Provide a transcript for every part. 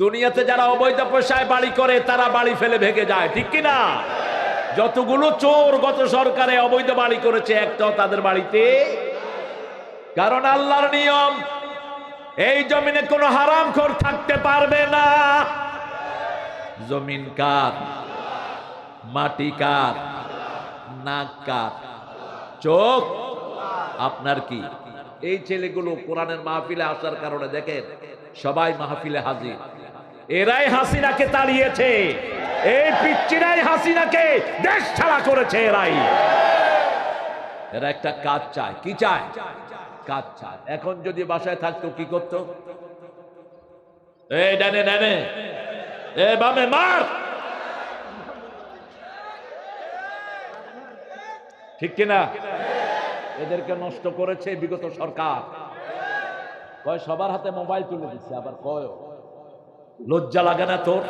দুনিয়াতে যারা অবৈধ পয়সায় বাড়ি করে, তারা বাড়ি ফেলে ভেগে যায়, ঠিক কি না যতগুলো চোর গত সরকারে অবৈধ বাড়ি করেছে, একটাও তাদের বাড়িতে কারণ আল্লাহর নিয়ম, এই জমিনে কোনো হারাম খোর থাকতে পারবে না। জমিন কার? মাটি কার? নাক কার চোখ আপনার কি? এই ছেলেগুলো কোরআনের মাহফিলে আসার কারণে দেখেন, সবাই মাহফিলে হাজির। এরাই হাসিনাকে তাড়িয়েছে, এই পিচ্চিরাই হাসিনাকে দেশ ছাড়া করেছে এরাই। এরা একটা কাজ চায়, কি চায়? কাজ চায়। এখন যদি বাসায় থাকতো কি করতো? এই ডানে ডানে। এ বামে মার। ঠিক কিনা? এদেরকে নষ্ট করেছে বিগত সরকার। কয়, সবার হাতে মোবাইল তুলে দিচ্ছে আবার কয় লজ্জা লাগে না তোর?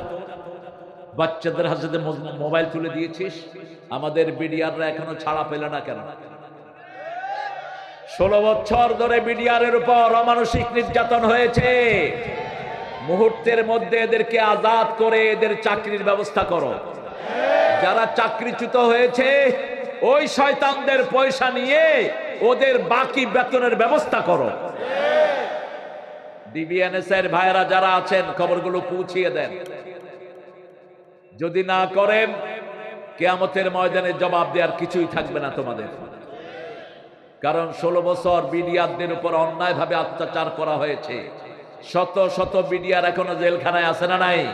বাচ্চাদের হাতে মোবাইল তুলে দিয়েছিস, আমাদের বিডিআররা এখনও ছাড়া পেলে না কেন? ষোলো বছর ধরে বিডিআরের উপর অমানসিক নির্যাতন হয়েছে। মুহূর্তের মধ্যে এদেরকে আজাদ করে এদের চাকরির ব্যবস্থা করো। যারা চাকরিচ্যুত হয়েছে ওই শয়তানদের পয়সা নিয়ে ওদের বাকি বেতনের ব্যবস্থা করো। ডিবিএনএস ভাইরা যারা আছেন, খবরগুলো পৌঁছিয়ে দেন। যদি না করেন, কেয়ামতের ময়দানে জবাব দেওয়ার কিছুই থাকবে না তোমাদের। কারণ ষোলো বছর বিডিআরদের উপর অন্যায়ভাবে অত্যাচার করা হয়েছে। শত শত বিডিআর এখনও জেলখানায় আছে না নাই?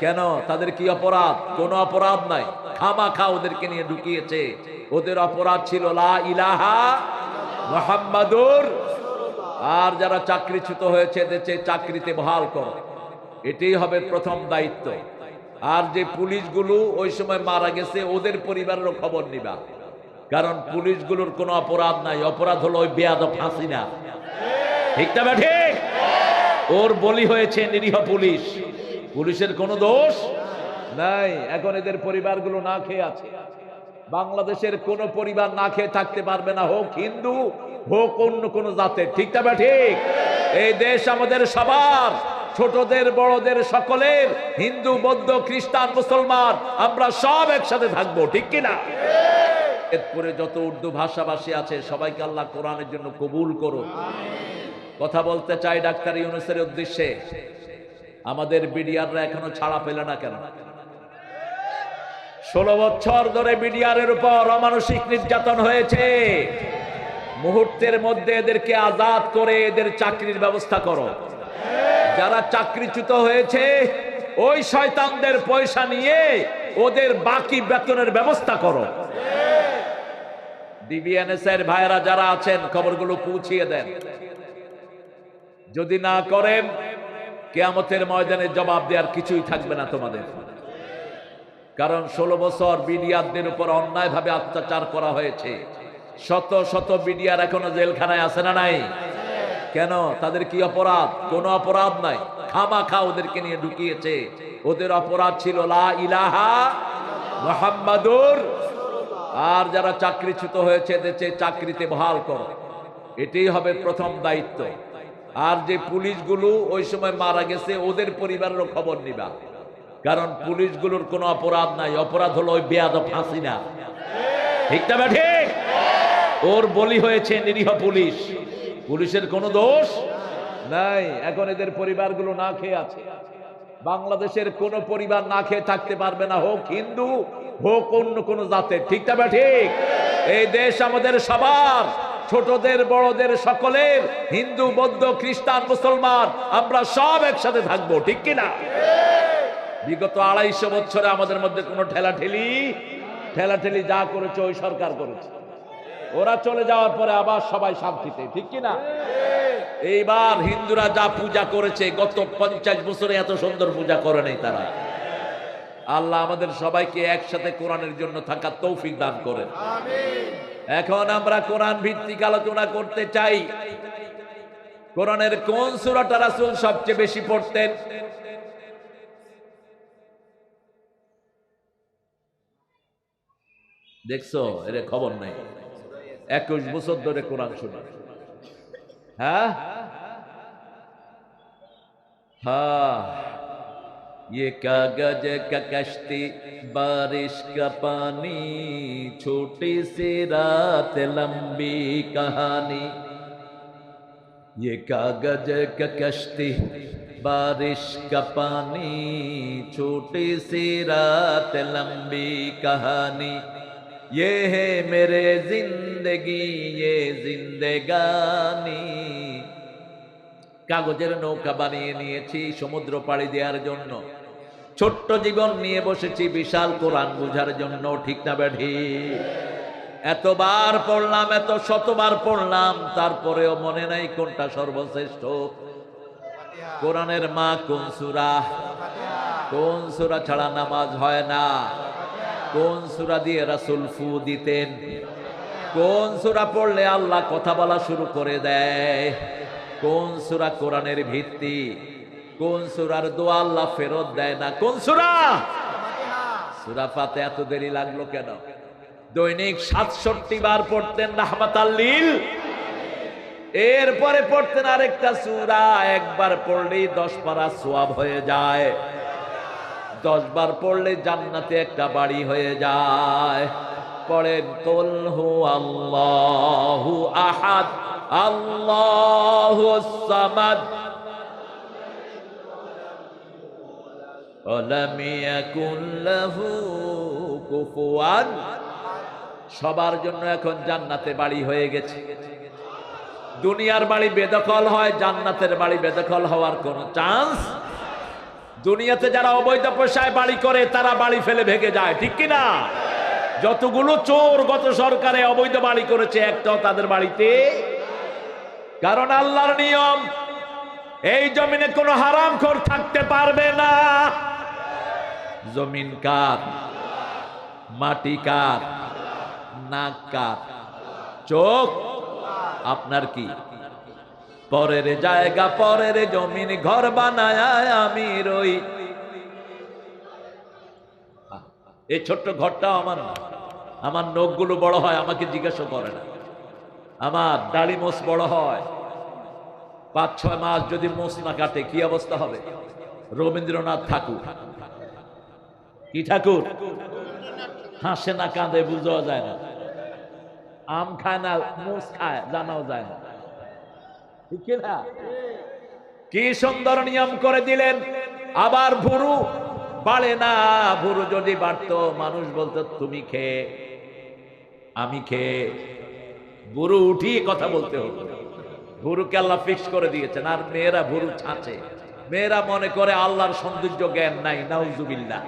কেন? তাদের কি অপরাধ? কোনো অপরাধ নাই। খামা খা ওদেরকে নিয়ে ঢুকিয়েছে। ওদের অপরাধ ছিল লা ইলাহা মোহাম্মদুর আর যারা চাকরিচ্যুত হয়েছে দেশে চাকরিতে বহাল করো। এটাই হবে প্রথম দায়িত্ব। আর যে পুলিশগুলো ওই সময় মারা গেছে, ওদের পরিবারেরও খবর নিবা। কারণ পুলিশগুলোর কোনো অপরাধ নাই। অপরাধ হলো ওই বেয়াদ ফাঁসি না ঠিক না ঠিক ওর বলি হয়েছে নিরীহ পুলিশ। পুলিশের কোনো দোষ নাই, এখন এদের পরিবারগুলো না খেয়ে আছে। বাংলাদেশের কোন পরিবার না খেয়ে থাকতে পারবে না, হোক হিন্দু, হোক অন্য কোন জাতের ঠিক না ঠিক? এই দেশ আমাদের সবার, ছোটদের, বড়দের, সকলের, হিন্দু, বৌদ্ধ, খ্রিস্টান, মুসলমান, আমরা সব একসাথে থাকব, ঠিক কিনা? এরপরে যত উর্দু ভাষাভাষী আছে, সবাইকে আল্লাহ কোরআনের জন্য কবুল করুন। কথা বলতে চাই ডাক্তার ইউনুসের উদ্দেশ্যে। আমাদের বিডিআররা এখনও ছাড়া পেলে না কেন? ষোলো বছর ধরে বিডিআরের উপর অমানসিক নির্যাতন হয়েছে। মুহূর্তের মধ্যে এদেরকে আজাদ করে এদের চাকরির ব্যবস্থা করো। যারা চাকরিচ্যুত হয়েছে, ওই শয়তানদের পয়সা নিয়ে ওদের বাকি বেতনের ব্যবস্থা করো। ডিবিএনএস এর ভাইরা যারা আছেন, খবরগুলো পৌঁছিয়ে দেন। যদি না করেন, কেয়ামতের ময়দানে জবাব দেওয়ার কিছুই থাকবে না তোমাদের। কারণ ষোলো বছর বিডিয়ারদের উপর অন্যায়ভাবে অত্যাচার করা হয়েছে। শত শত বিডিয়ার এখনও জেলখানায় আছে না নাই? কেন? তাদের কি অপরাধ? কোনো অপরাধ নাই। খামা খা ওদেরকে নিয়ে ঢুকিয়েছে। ওদের অপরাধ ছিল লা ইলাহা মোহাম্মদুর আর যারা চাকরিচ্যুত হয়েছে দেশে চাকরিতে বহাল করো। এটাই হবে প্রথম দায়িত্ব। আর যে পুলিশগুলো ওই সময় মারা গেছে, ওদের পরিবারেরও খবর নিবা। কারণ পুলিশগুলোর কোনো অপরাধ নাই। অপরাধ হলো ওই বেয়াদ ফাঁসি না। ঠিক না ঠিক ওর বলি হয়েছে নিরীহ পুলিশ। পুলিশের কোনো দোষ নাই। এখন এদের পরিবারগুলো না খেয়ে আছে। বাংলাদেশের কোন পরিবার না খেয়ে থাকতে পারবে না। হোক হিন্দু, হোক অন্য কোন জাতের ঠিক না ঠিক এই দেশ আমাদের সবার। ছোটদের, বড়দের, সকলের। হিন্দু, বৌদ্ধ, খ্রিস্টান, মুসলমান, আমরা সব একসাথে থাকব। ঠিক কিনা? বিগত আড়াইশো বছরে আমাদের মধ্যে কোনো ঠেলাঠেলি ঠেলাঠেলি যা করেছে ওই সরকার করেছে। ওরা চলে যাওয়ার পরে আবার সবাই শান্তিতে, ঠিক কিনা এইবার হিন্দুরা যা পূজা করেছে, গত পঞ্চাশ বছরে এত সুন্দর পূজা করে নাই তারা। আল্লাহ আমাদের সবাইকে একসাথে কোরআনের জন্য থাকার তৌফিক দান করেন। এখন আমরা কোরআন ভিত্তিক আলোচনা করতে চাই। কোরআনের কোন সুরাটা রাসূল সবচেয়ে বেশি পড়তেন? দেখছো এর খবর নেই একুশ বছর ধরে কোরআন শোনা হ্যাঁ হ্যাঁ ये कागज का कश्ती बारिश का पानी छोटी सी रात लंबी कहानी ये कागज का कश्ती बारिश का पानी छोटी सी रात लंबी कहानी ये है मेरे जिंदगी ये जिंदगानी কাগজের নৌকা বানিয়ে নিয়েছি সমুদ্র পাড়ি দেওয়ার জন্য ছোট্ট জীবন নিয়ে বসেছি বিশাল কোরআন বুঝার জন্য ঠিক না বেঠি এতবার পড়লাম এত শতবার পড়লাম তারপরেও মনে নাই কোনটা সর্বশ্রেষ্ঠ কোরআনের মা কোন সুরা কোন সুরা ছাড়া নামাজ হয় না কোন সুরা দিয়ে রাসুল ফু দিতেন? কোন সুরা পড়লে আল্লাহ কথা বলা শুরু করে দেয়? কোন সুরা কোরআনের ভিত্তি? কোন সুরার দোয়া আল্লাহ ফেরত দেয় না? কোন সুরা? সুরা পাতে এত দেরি লাগল কেন? দৈনিক সাতষট্টি বার পড়তেন রাহমাত আল্লিল এরপরে পড়তেন আরেকটা সুরা, একবার পড়লেই দশ পারা সোয়াব হয়ে যায়। দশ বার পড়লে জান্নাতে একটা বাড়ি হয়ে যায়। পরে তোল হু আল্লাহু আহাদ, আল্লাহু সামাদ। সবার জন্য এখন জান্নাতে বাড়ি হয়ে গেছে। দুনিয়ার বাড়ি বেদখল হয়, জান্নাতের বাড়ি বেদখল হওয়ার কোনো চান্স দুনিয়াতে যারা অবৈধ পেশায় বাড়ি করে, তারা বাড়ি ফেলে ভেগে যায়, ঠিক কিনা? যতগুলো চোর গত সরকারে অবৈধ বাড়ি করেছে, একটাও তাদের বাড়িতে কারণ আল্লাহর নিয়ম, এই জমিনে কোনো হারাম খোর থাকতে পারবে না। জমিন কার? মাটি কার? নাক কার? চোখ? আপনার কি? পরের জায়গা, পরের জমিন ঘর বানায় আমি রই। এই ছোট্ট ঘরটাও আমার না। আমার নখগুলো বড় হয়, আমাকে জিজ্ঞাসা করে না। আমার দাড়ি মোষ বড় হয়। পাঁচ, ছয় মাস যদি মোষ না কাটে, কি অবস্থা হবে? রবীন্দ্রনাথ ঠাকুর। কি ঠাকুর? হাসে না, কাঁদে, বুঝাও যায় না। আম খায় না, মোষ খায়, জানাও যায় না। কি সুন্দর নিয়ম করে দিলেন? আবার ভুরু? বাড়ে না, ভুরু যদি বাড়তো, মানুষ বলতো, তুমি খেয়ে আমি খেয়ে বুড়ো উঠিয়ে কথা বলতে হতো। ভুরুকে আল্লাহ ফিক্স করে দিয়েছেন। আর মেয়েরা ভুরু ছাঁচে। মেয়েরা মনে করে আল্লাহর সৌন্দর্য জ্ঞান নাই, নাউজুবিল্লাহ।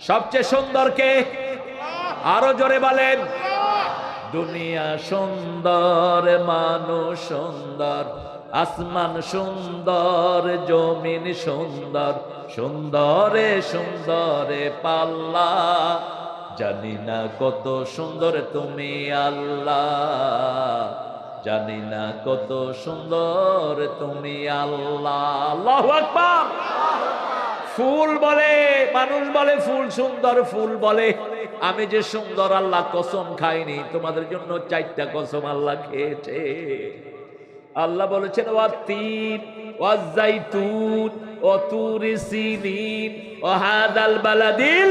সবচেয়ে সুন্দর কে? আরও জোরে বলেন। দুনিয়া সুন্দর, মানুষ সুন্দর, আসমান সুন্দর, জমিন সুন্দর, সুন্দরে সুন্দরে পাল্লা। জানি না কত সুন্দর তুমি আল্লাহ। জানি না কত সুন্দর তুমি আল্লাহ। ফুল বলে, মানুষ বলে ফুল সুন্দর, ফুল বলে। আমি যে সুন্দর আল্লাহ কসম খাইনি, তোমাদের জন্য চারটা কসম আল্লাহ খেয়েছে। আল্লাহ বলেছেন ও তিন ও জাইতুন ও তুরি সিনিন ও হাদাল বালাদিল,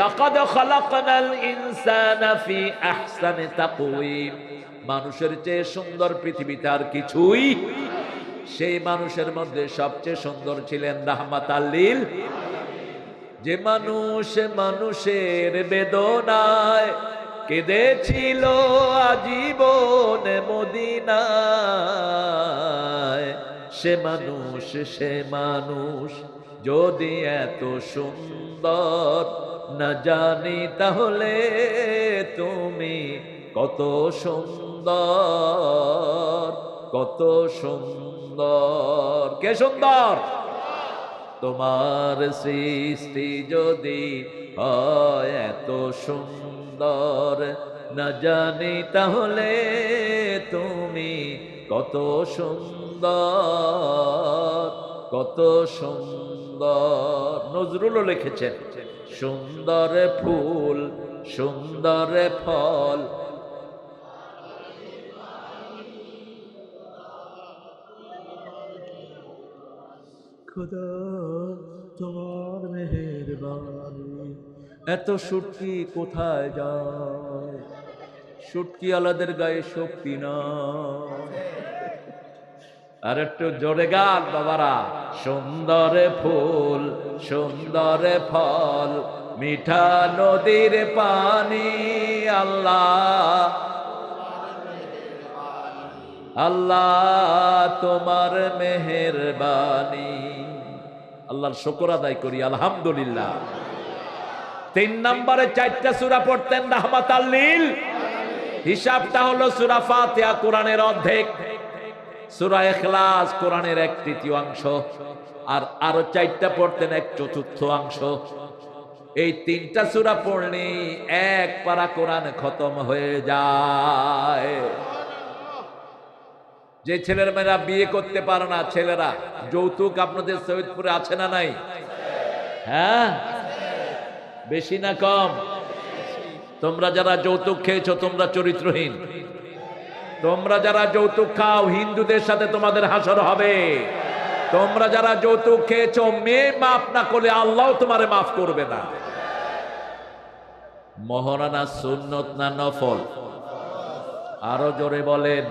লাকাদ খালাকনাল ইনসানা ফি আহসানি তাকওয়িম। মানুষের চেয়ে সুন্দর পৃথিবীতে আর কিছুই, সেই মানুষের মধ্যে সবচেয়ে সুন্দর ছিলেন রাহমাত আল্লিল যে মানুষ মানুষের বেদনায় কেঁদেছিল আজীবন মদিনায়। সে মানুষ সে মানুষ যদি এত সুন্দর না জানি তাহলে তুমি কত সুন্দর কত সুন্দর। কে সুন্দর? তোমার সৃষ্টি যদি হয় এত সুন্দর। না জানি তাহলে তুমি কত সুন্দর কত সুন্দর। নজরুলও লিখেছেন, সুন্দর ফুল, সুন্দর ফল তোমার এত সুটকি কোথায় যায়? সুটকি আলাদের গায়ে শক্তি না আর একটু জোরে গান বাবারা। সুন্দর ফুল, সুন্দর ফল, মিঠা নদীর পানি, আল্লাহ। আল্লাহ তোমার মেহেরবানি। আল্লাহর শুকর আদায় করি, আলহামদুলিল্লাহ। তিন নম্বরে চারটা সুরা পড়তেন রাহমাত আল্লিল হিসাবটা হলো সুরা ফাতিহা কোরআনের অর্ধেক। সুরা এখলাস কোরআনের এক তৃতীয়াংশ আর আরও চারটা পড়তেন এক চতুর্থাংশ এই তিনটা সুরা পড়লে এক পারা কোরআন খতম হয়ে যায়। যে ছেলের মেয়েরা বিয়ে করতে পারে না, ছেলেরা, যৌতুক আপনাদের সৈয়দপুরে আছে না নাই? হ্যাঁ? বেশি না কম? তোমরা যারা যৌতুক খেয়েছো, তোমরা চরিত্রহীন। তোমরা যারা যৌতুক খাও, হিন্দুদের সাথে তোমাদের হাসর হবে। তোমরা যারা যৌতুক খেয়েছো, মেয়ে মাফ না করলে আল্লাহ তোমারে মাফ করবে না। মহারানা সুন্নত না নফল? আরও জোরে বলেন।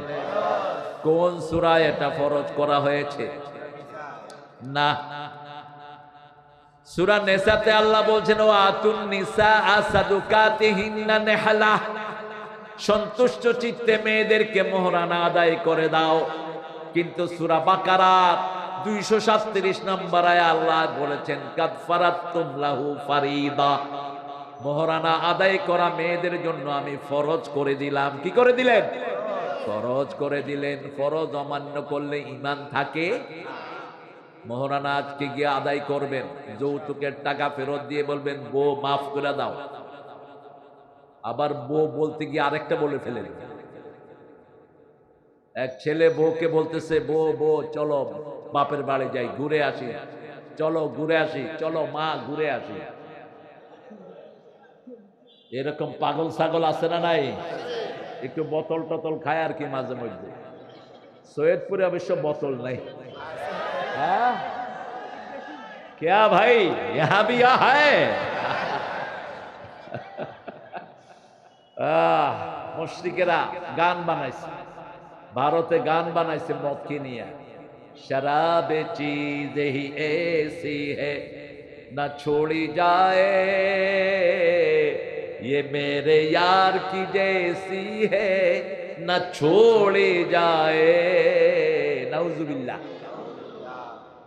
কোন সুরায় এটা ফরজ করা হয়েছে? না। সুরা নেসাতে আল্লাহ বলছেন ও আতুন নিসা আসাদুকাতিহিন্না নেহালা। সন্তুষ্ট চিত্তে মেয়েদেরকে মোহরানা আদায় করে দাও। কিন্তু সুরা বাকারার দুইশো সাতত্রিশ নম্বর আয় আল্লাহ বলেছেন তুমলাহু ফারিদা। মোহরানা আদায় করা মেয়েদের জন্য আমি ফরজ করে দিলাম। কি করে দিলেন? ফরজ করে দিলেন, ফরজ অমান্য করলে ইমান থাকে। মোহরানা আজকে গিয়ে আদায় করবেন, যৌতুকের টাকা ফেরত দিয়ে বলবেন বো মাফ করে দাও। আবার বউ বলতে গিয়ে আরেকটা বলে ফেলেন এক ছেলে বউকে বলতেছে, বউ বউ, চলো বাপের বাড়ি যাই, ঘুরে আসি। চলো, ঘুরে আসি, চলো, মা, ঘুরে আসি। এরকম পাগল ছাগল আছে না নাই? একটু বোতল টতল খায় আর কি মাঝে মধ্যে। সৈয়দপুরে অবশ্য বোতল নেই। হ্যাঁ? क्या भाई यहाँ भी यह গান বানাইছে। ভারতে গান বানাইছে মদকে নিয়ে শরাব চিজ হি এসি হে, না ছোড়ি যায়। ये मेरे यार की जैसी है न छोड़ी जाए नाउजुबिल्लाह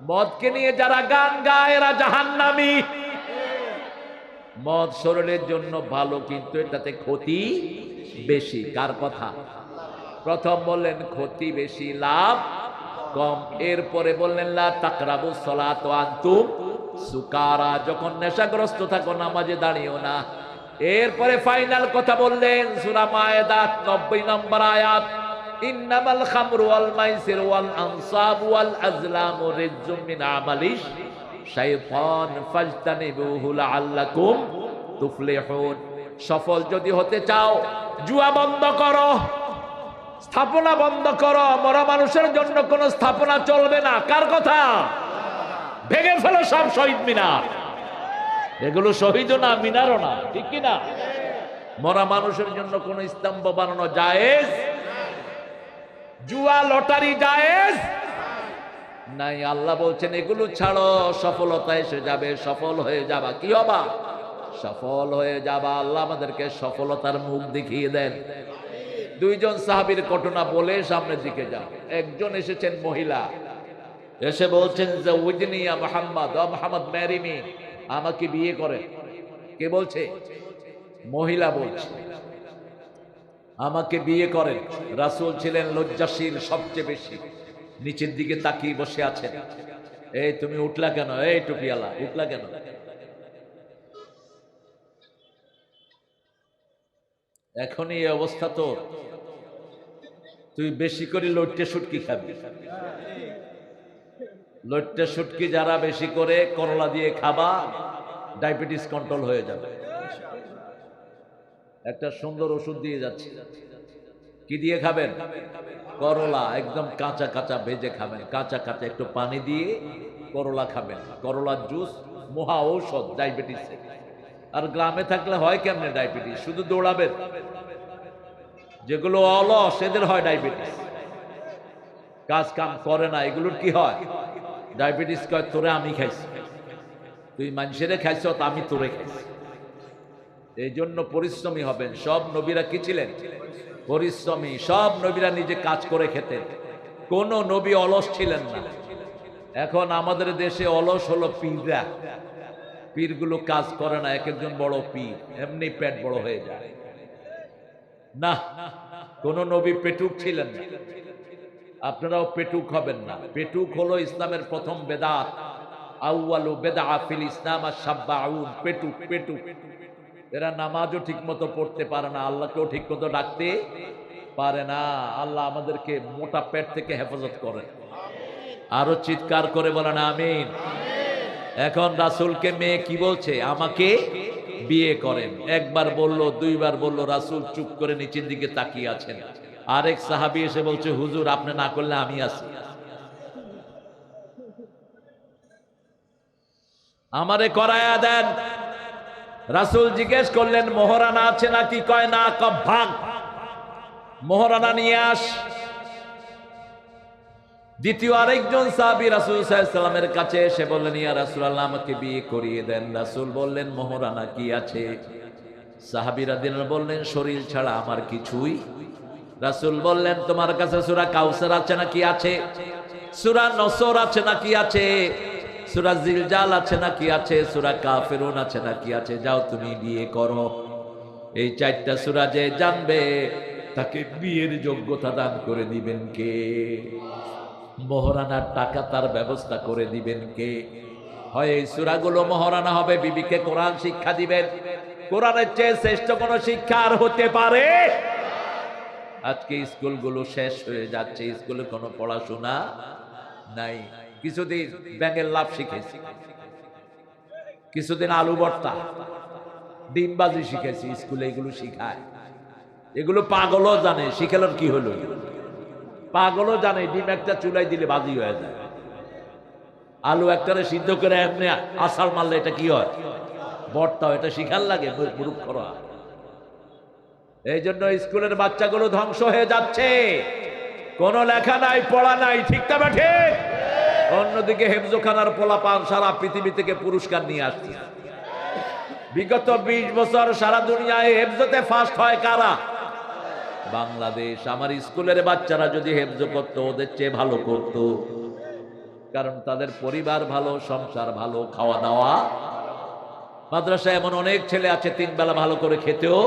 মদকে নিয়ে যারা গান গায় এরা জাহান্নামী মদ শরীরের জন্য ভালো কিন্তু এটাতে ক্ষতি বেশি কার কথা প্রথম বললেন ক্ষতি বেশি লাভ কম এরপরে বললেন লা তাকরাবু সলাত আনতুম সুকারা যখন নেশাগ্রস্ত থাকো নামাজে দাঁড়িও না এরপরে ফাইনাল কথা বললেন সূরা মায়েদা 90 নম্বর আয়াত। ইন্নামাল খামরু ওয়াল মাইসির ওয়াল আনসাব ওয়াল আজলামু রিজজুম মিন আমালিশ শাইতান ফাজতানিবুহু লাআল্লাকুম তুফলিহুন। সফল যদি হতে চাও, জুয়া বন্ধ করো, স্থাপনা বন্ধ করো, মরা মানুষের জন্য কোনো স্থাপনা চলবে না। কার কথা? ভেঙে ফেলো সব শহীদ মিনার। এগুলো শহীদও না, মিনারও না, ঠিক কি না? মরা মানুষের জন্য কোন স্তম্ভ বানানো জায়েজ? জুয়া, লটারি জায়েজ? নাই, আল্লাহ বলছেন, এগুলো ছাড়ো, সফলতা এসে যাবে, সফল হয়ে যাবা। কি হবা? সফল হয়ে যাবা। আল্লাহ আমাদেরকে সফলতার মুখ দেখিয়ে দেন। দুইজন সাহাবীর ঘটনা বলে সামনের দিকে যাও। একজন এসেছেন মহিলা। এসে বলছেন, যে উজনিয়া মোহাম্মদ মোহাম্মদ ম্যারিমি আমাকে বিয়ে করে। কে বলছে? মহিলা বলছে। আমাকে বিয়ে করেন। রাসূল ছিলেন লজ্জাশীল সবচেয়ে বেশি। নিচের দিকে তাকিয়ে বসে আছেন। এই তুমি উঠলা কেন? এই টুপিয়ালা উঠলা কেন? এখনই এই অবস্থা তো তুই বেশি করে লইটে শুটকি খাবি। লইটে শুটকি যারা বেশি করে করলা দিয়ে খাবা, ডায়াবেটিস কন্ট্রোল হয়ে যাবে। একটা সুন্দর ওষুধ দিয়ে যাচ্ছে। কি দিয়ে খাবেন? করলা, একদম কাঁচা কাঁচা ভেজে খাবেন। কাঁচা কাঁচা একটু পানি দিয়ে করলা খাবেন। করলার জুস মহা ঔষধ ডায়াবেটিস আর গ্রামে থাকলে হয় কেমনে ডায়াবেটিস? শুধু দৌড়াবেন? যেগুলো অলস, এদের হয় ডায়াবেটিস। কাজ কাম করে না, এগুলোর কি হয়? ডায়াবেটিস কয়, তোরে আমি খাইছি। তুই মানুষেরে খাইছ আমি তোরে খাইছি। এই জন্য পরিশ্রমী হবেন। সব নবীরা কি ছিলেন? পরিশ্রমী। সব নবীরা নিজে কাজ করে খেতেন। কোন নবী অলস ছিলেন না। এখন আমাদের দেশে অলস হলো পীররা। পীরগুলো কাজ করে না, এক একজন বড় পীর, এমনি পেট বড় হয়ে যায়। না, কোন নবী পেটুক ছিলেন না। আপনারাও পেটুক হবেন না। পেটুক হলো ইসলামের প্রথম বেদাত। আউয়ালু বেদা ফিল ইসলাম আর সাব্বাউন পেটুক পেটুক। এরা নামাজও ঠিক মতো পড়তে পারে না। আল্লাহকেও ঠিক মতো ডাকতে পারে না। আল্লাহ আমাদেরকে মোটা পেট থেকে হেফাজত করেন। আরও চিৎকার করে বলেন, আমিন। এখন রাসূলকে মেয়ে কি বলছে? আমাকে বিয়ে করেন। একবার বলল, দুইবার বলল, রাসূল চুপ করে নিচের দিকে তাকিয়ে আছেন। আরেক সাহাবী এসে বলছে, হুজুর, আপনি না করলে আমি আছি। আমারে করায়া দেন। রাসূল জিজ্ঞেস করলেন, মোহরানা আছে নাকি? কয়, না, কব, ভাগ। মোহরানা নিয়ে আস। দ্বিতীয় আরেকজন সাহাবি রাসূল সাল্লামের কাছে এসে বললেন, ইয়া রাসূলুল্লাহ, আমাকে বিয়ে করিয়ে দেন। রাসূল বললেন, মোহরানা কি আছে? সাহাবীরা দিন বললেন, শরীর ছাড়া আমার কিছুই রাসূল বললেন, তোমার কাছে সুরা কাউসার আছে নাকি আছে? সুরা নসর আছে নাকি আছে? সুরা জিলজাল আছে নাকি আছে? সুরা কাফিরুন আছে নাকি আছে? যাও তুমি বিয়ে করো। এই চারটা সুরা যে জানবে, তাকে বিয়ের যোগ্যতা দান করে দিবেন কে? মহারানার টাকা তার ব্যবস্থা করে দিবেন কে? হয় এই সুরাগুলো মহারানা হবে, বিবিকে কোরআন শিক্ষা দিবেন। কোরআনের চেয়ে শ্রেষ্ঠ কোনো শিক্ষা আর হতে পারে? আজকে স্কুলগুলো শেষ হয়ে যাচ্ছে, স্কুলে কোনো পড়াশোনা নাই। কিছুদিন ব্যাঙের লাভ শিখেছি। কিছুদিন আলু ভর্তা ডিমবাজি শিখেছি, স্কুলে এগুলো শিখায়। এগুলো পাগলও জানে, শিখালোর কি হলো? পাগলও জানে, ডিম একটা চুলাই দিলে বাজি হয়ে যায়। আলু একটারে সিদ্ধ করে এমনি আসার মারলে এটা কি হয়? বর্তা এটা শিখার লাগে মুরুখ করা। এই জন্য স্কুলের বাচ্চাগুলো ধ্বংস হয়ে যাচ্ছে। কোনো লেখা নাই, পড়া নাই, ঠিক না বেঠে অন্যদিকে হেফজোখানার পোলাপান সারা পৃথিবী থেকে পুরস্কার নিয়ে আসছে। বিগত বিশ বছর সারা দুনিয়ায় হেফজোতে ফার্স্ট হয় কারা? বাংলাদেশ। আমার স্কুলের বাচ্চারা যদি হেফজ করতো, ওদের চেয়ে ভালো করত। কারণ তাদের পরিবার ভালো, সংসার ভালো, খাওয়া দাওয়া। মাদ্রাসায় এমন অনেক ছেলে আছে, তিন বেলা ভালো করে খেতেও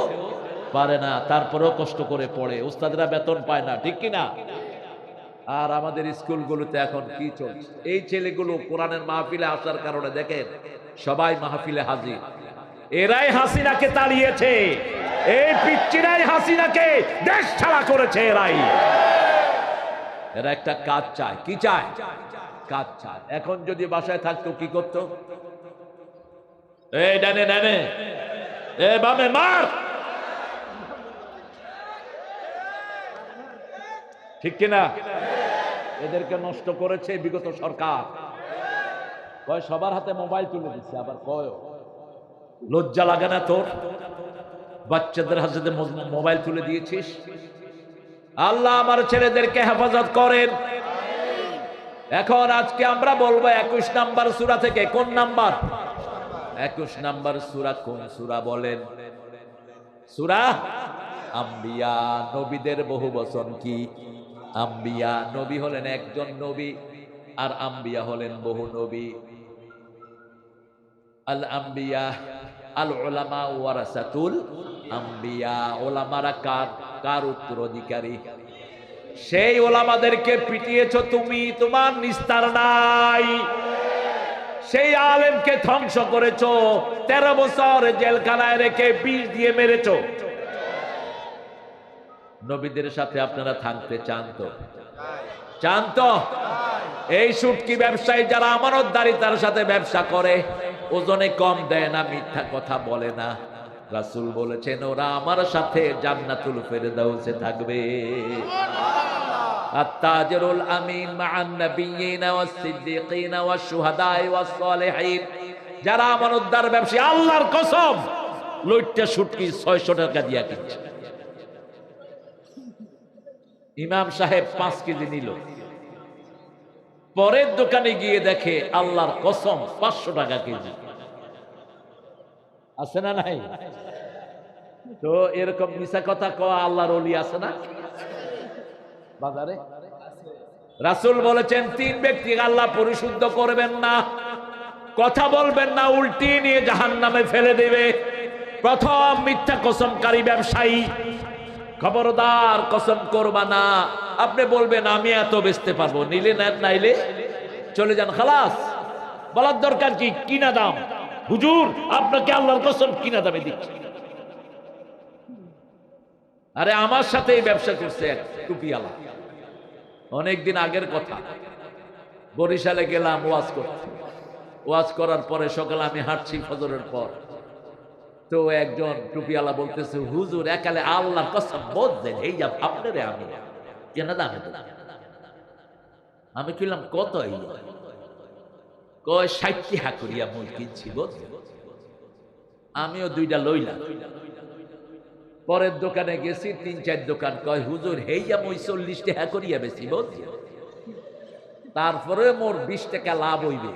পারে না, তারপরেও কষ্ট করে পড়ে। উস্তাদরা বেতন পায় না, ঠিক কি না আর আমাদের স্কুলগুলোতে এখন কি চলছে? এই ছেলেগুলো কোরআনের মাহফিলে আসার কারণে দেখেন, সবাই মাহফিলে হাজির। এরাই হাসিনাকে তাড়িয়েছে, এই পিচ্চিরাই হাসিনাকে দেশ ছাড়া করেছে এরাই। এরা একটা কাজ চায়, কি চায়? কাজ চায়। এখন যদি বাসায় থাকতো কি করতো? এই ডানে ডানে এ, বামে, মার! ঠিক কিনা? এদেরকে নষ্ট করেছে বিগত সরকার। কয়, সবার হাতে মোবাইল তুলে দিচ্ছে আবার কয় লজ্জা লাগে না তোর? বাচ্চাদের হাতে মোবাইল তুলে দিয়েছিস? আল্লাহ আমার ছেলেদেরকে হেফাজত করেন। এখন আজকে আমরা বলব একুশ নাম্বার সুরা থেকে কোন নাম্বার? একুশ নাম্বার সুরা কোন সুরা বলেন? সুরা আম্বিয়া, নবীদের বহু বচন কি? আম্বিয়া নবী হলেন একজন নবী, আর আম্বিয়া হলেন বহু নবী। আল আম্বিয়া, আল ওলামা ওয়ারাসাতুল আম্বিয়া। ওলামারা কার কার উত্তরাধিকারী? সেই ওলামাদেরকে পিটিয়েছ তুমি, তোমার নিস্তার নাই। সেই আলেমকে ধ্বংস করেছ, তেরো বছর জেলখানায় রেখে বিষ দিয়ে মেরেছো। নবীদের সাথে আপনারা থাকতে চান তো? চান তো? এই সুটকি ব্যবসায়ী যারা আমানতদারিতার সাথে ব্যবসা করে, ওজনে কম দেয় না, মিথ্যা কথা বলে না। রাসুল বলেছেন, ওরা আমার সাথে জান্নাতুল ফেরদাউসে থাকবে। আত্তাজরুল আমিন মাআন নাবিয়িনা ওয়াস সিদ্দিকিনা ওয়াস শুহাদা ওয়াস সালিহিন। যারা ব্যবসায়ী, আল্লাহর কসম, লইট্টা সুটকি 600 টাকা দিয়া কিনছে। ইমাম সাহেব পাঁচ কেজি নিল। পরের দোকানে গিয়ে দেখে আল্লাহর কসম পাঁচশো টাকা কেজি। আছে না নাই? তো এরকম মিশা কথা কওয়া আল্লাহর অলি আছে না? বাজারে? রাসূল বলেছেন, তিন ব্যক্তি আল্লাহ পরিশুদ্ধ করবেন না। কথা বলবেন না, উল্টি নিয়ে জাহান্নামে ফেলে দেবে। প্রথম মিথ্যা কসমকারী ব্যবসায়ী। খবরদার কসম করবা না। আপনি বলবেন, আমি এত বেচতে পারব। নিলে না, নাইলে চলে যান। খালাস, বলার দরকার কি? কিনা দাম। হুজুর, আপনাকে আল্লাহর কসম কিনা দামে দিচ্ছি। আরে, আমার সাথে এই ব্যবসা করছে এক টুপিওয়ালা। অনেকদিন আগের কথা। বরিশালে গেলাম, ওয়াজ করতে। ওয়াজ করার পরে সকালে আমি হাঁটছি ফজরের পর। তো একজন টুপিওয়ালা বলতেছে, হুজুর, একালে আল্লাহর কসম বলছেন এই যা আপনারে আমি কেন দামে আমি কিনলাম কত এই? কয় কিনছি আমিও দুইটা লইলাম। পরের দোকানে গেছি, তিন, চার দোকান কয়, হুজুর হেইয়া মই চল্লিশ টাকা করিয়া বেশি বুঝছি তারপরে মোর বিশ টাকা লাভ হইবে।